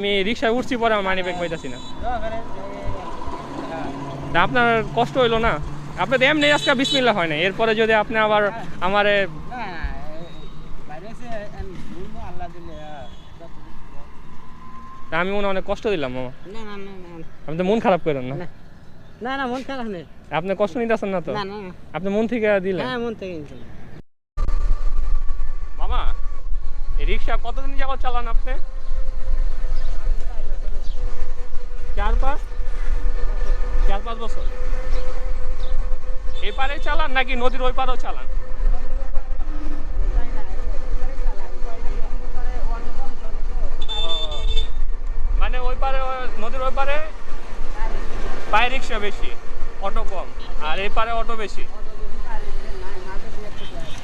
আমি রিক্সায় উঠছি পরে আমার মানি ব্যাগ পাইতেছি না। আপনার কষ্ট হইল না? আপনি তো এমনি আজকে বিসমিল্লা হয় না এরপরে যদি আপনি আবার আমার আমি মনে অনেক কষ্ট দিলাম মামা। আপনি তো মন খারাপ করেন না। না। না মন খারাপ নেই। আপনি কষ্ট নিতেছেন না তো? না না। আপনি মন থেকে দিলেন। হ্যাঁ মন থেকে। মামা রিক্সা কতদিন যাবত চালান আপনি? চার পাঁচ চার পাঁচ বছর। এপারে চালান নাকি নদীর ওই পারেও চালান? মানে ওই পারে নদীর ওই পারে পায়ে রিক্সা বেশি, অটো কম, আর এই পারে অটো বেশি।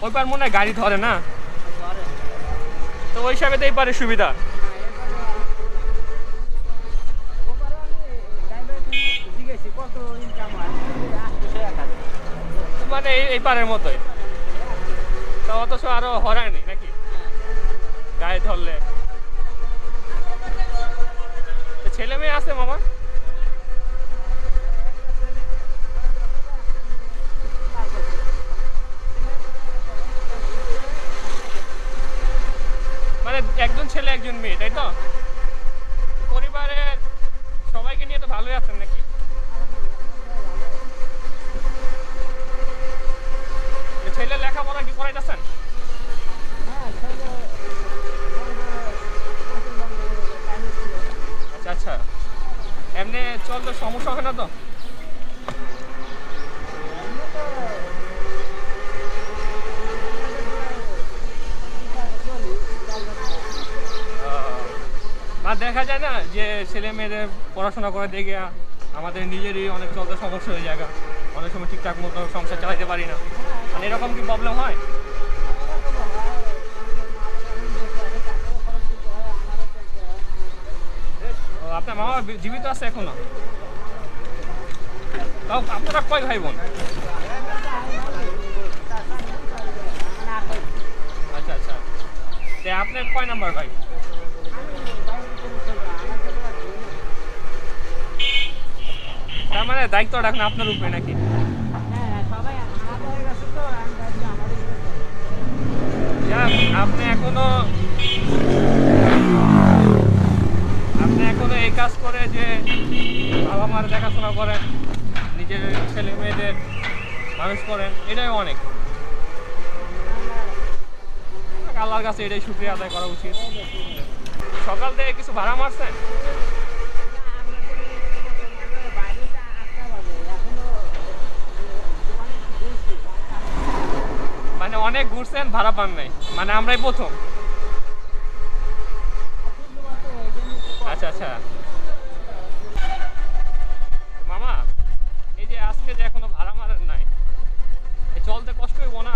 ওই পার মনে হয় গাড়ি ধরে না? তো ওই হিসাবে তো এই পারে সুবিধা। মানে এই পারের মতোই। তো অথচ আরও হরায়নি নাকি? গায়ে ধরলে। ছেলে মেয়ে আছে মামা? মানে একজন ছেলে, একজন মেয়ে, তাই তো? পরিবারের সবাইকে নিয়ে তো ভালোই আছেন নাকি তো ছেলে লেখাপড়া কি করাইতেছেন হ্যাঁ, ছেলে আচ্ছা আচ্ছা এমনি চলতে সমস্যা হয় না তো? বা দেখা যায় না যে ছেলে মেয়েদের পড়াশোনা করে দেখে আমাদের নিজেরই অনেক চলতে সমস্যা হয়ে যায় অনেক সময় ঠিকঠাক মতো সংসার চালাতে পারি না। মানে এরকম কি প্রবলেম হয় ও, আপনার মামা জীবিত আছে এখনও। তাও আপনারা কয় ভাই বোন? আচ্ছা আচ্ছা। আপনার কয় নাম্বার ভাই? তার মানে দায়িত্ব রাখেন আপনার উপরে নাকি? হ্যাঁ, সবাই আমাদের কাছে তো আমি ভাবছি আমাদের কাছে। যাক, আপনি এখনও আপনি এখনও এই কাজ করে যে বাবা মার দেখাশোনা করেন নিজের ছেলে মেয়েদের মানুষ করেন এটাই অনেক আল্লাহর কাছে এটাই শুক্রিয়া আদায় করা উচিত সকাল থেকে কিছু ভাড়া মারছেন। মানে অনেক ঘুরছেন, ভাড়া পান নাই মানে আমরাই প্রথম। আচ্ছা আচ্ছা মামা এই যে আজকে যে এখনও ভাড়া মারেন নাই এ চলতে কষ্ট হইব না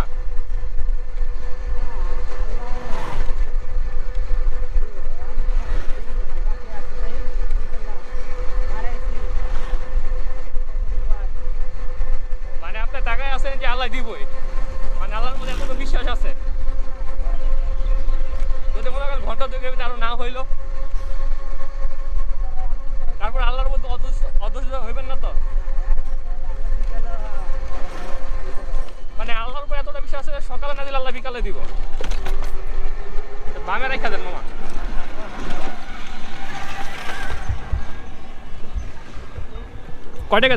মানে আপনার টাকায় আছেন যে আল্লাহ দিবই মানে আল্লাহর মধ্যে এখনও বিশ্বাস আছে যদি মনে করেন ঘণ্টা দুই আরও না হইল তারপর আল্লাহর মধ্যে অদৃশ্য অদৃশ্য হইবেন না তো মানে আল্লাহর উপর এতটা বিশ্বাস আছে সকালে না দিলে আল্লাহ বিকালে দিব তো বামে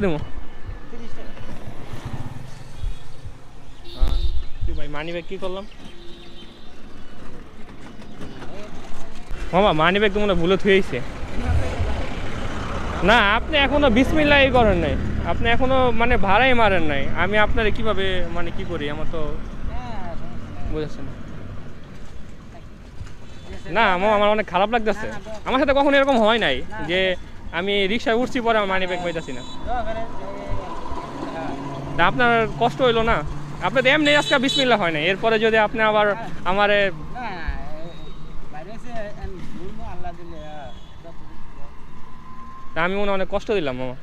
দেবো? কি ভাই, মানি ব্যাগ কি করলাম? মামা, মানি ব্যাগ তো মনে হয় ভুলে থুয়েছে না, আপনি এখনও বিসমিল্লাই করেন নাই। আপনি এখনও মানে ভাড়াই মারেন নাই। আমি আপনারে কীভাবে মানে কি করি, আমার তো বুঝেছেন না আমার আমার অনেক খারাপ লাগতেছে। আমার সাথে কখনো এরকম হয় নাই যে আমি রিক্সায় উঠছি পরে আমার মানি ব্যাগ পাইতেছি না। আপনার কষ্ট হইল না? আপনি তো এমনি আজকে বিসমিল্লা হয় না এরপরে যদি আপনি আবার আমার তা আমি মনে অনেক কষ্ট দিলাম মামা।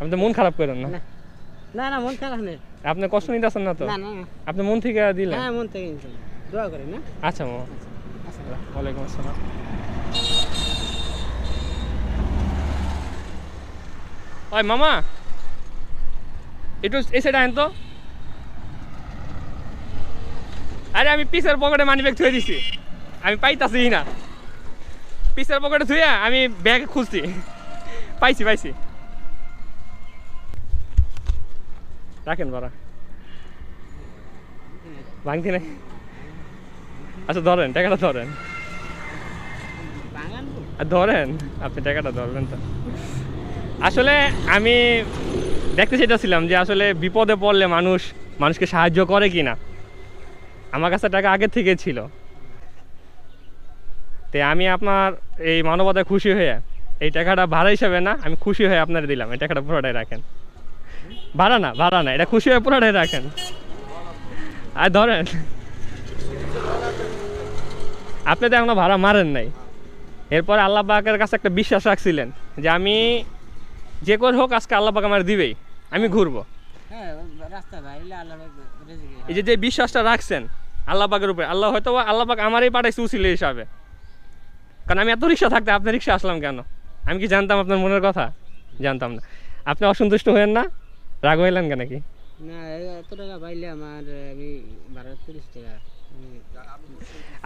আপনি তো মন খারাপ করেন না। না। না মন খারাপ নেই। আপনি কষ্ট নিতেছেন না তো? না না। আপনি মন থেকে দিলেন? হ্যাঁ মন থেকে দোয়া করি না আচ্ছা মামা। ওয়ালাইকুম আসসালাম। ওই মামা, একটু এসে ডাইন তো। আরে আমি পিসের পকেটে মানি ব্যাগ ধুয়ে দিছি। আমি পাইতাছি না। পিসের পকেটে ধুয়ে আমি ব্যাগ খুঁজছি পাইছি পাইছি। রাখেন বারা ভাঙতি নাই। আচ্ছা ধরেন টাকাটা ধরেন। ধরেন আপনি টাকাটা ধরবেন তো। আসলে আমি দেখতে চেয়েছিলাম যে আসলে বিপদে পড়লে মানুষ মানুষকে সাহায্য করে কি না আমার কাছে টাকা আগে থেকে ছিল। তে আমি আপনার এই মানবতায় খুশি হয়ে এই টাকাটা ভাড়া হিসাবে না আমি খুশি হয়ে আপনার দিলাম। এই টাকাটা পুরোটাই রাখেন। ভাড়া না ভাড়া না এটা খুশি হয়ে পুরোটাই রাখেন। আর ধরেন আপনি তো এখনও ভাড়া মারেন নাই। এরপর আল্লাহ পাকের কাছে একটা বিশ্বাস রাখছিলেন যে আমি যে করে হোক আজকে আল্লাহ পাক আমার দিবেই আমি ঘুরবো। হ্যাঁ এই যে যে বিশ্বাসটা রাখছেন আল্লাহ পাকের উপরে আল্লাহ হয়তো আল্লাহ পাক আমারই পাঠাইছে উচিলে হিসাবে। কারণ আমি এত রিক্সা থাকতে আপনার রিক্সা আসলাম কেন? আমি কি জানতাম আপনার মনের কথা? জানতাম না। আপনি অসন্তুষ্ট হয়েন না? রাগ হইলেন কেন কি? না এত টাকা পাইলে আমার আমি বারো তিরিশ টাকা।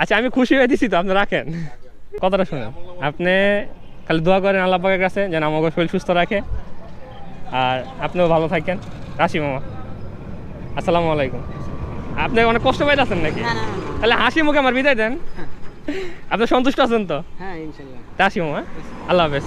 আচ্ছা আমি খুশি হয়ে দিছি তো আপনি রাখেন। কথাটা শুনেন। আপনি খালি দোয়া করেন আল্লাহ পাকের কাছে যেন আমাকে শরীর সুস্থ রাখে। আর আপনিও ভালো থাকেন। রাশি মামা। আসসালামু আলাইকুম। আপনি অনেক কষ্ট পাইতেছেন নাকি? না না না, না তাহলে হাসি মুখে আমার বিদায় দেন। আপনি সন্তুষ্ট আছেন তো? হ্যাঁ ইনশাল্লাহ। রাশি মামা। আল্লাহ হাফেজ।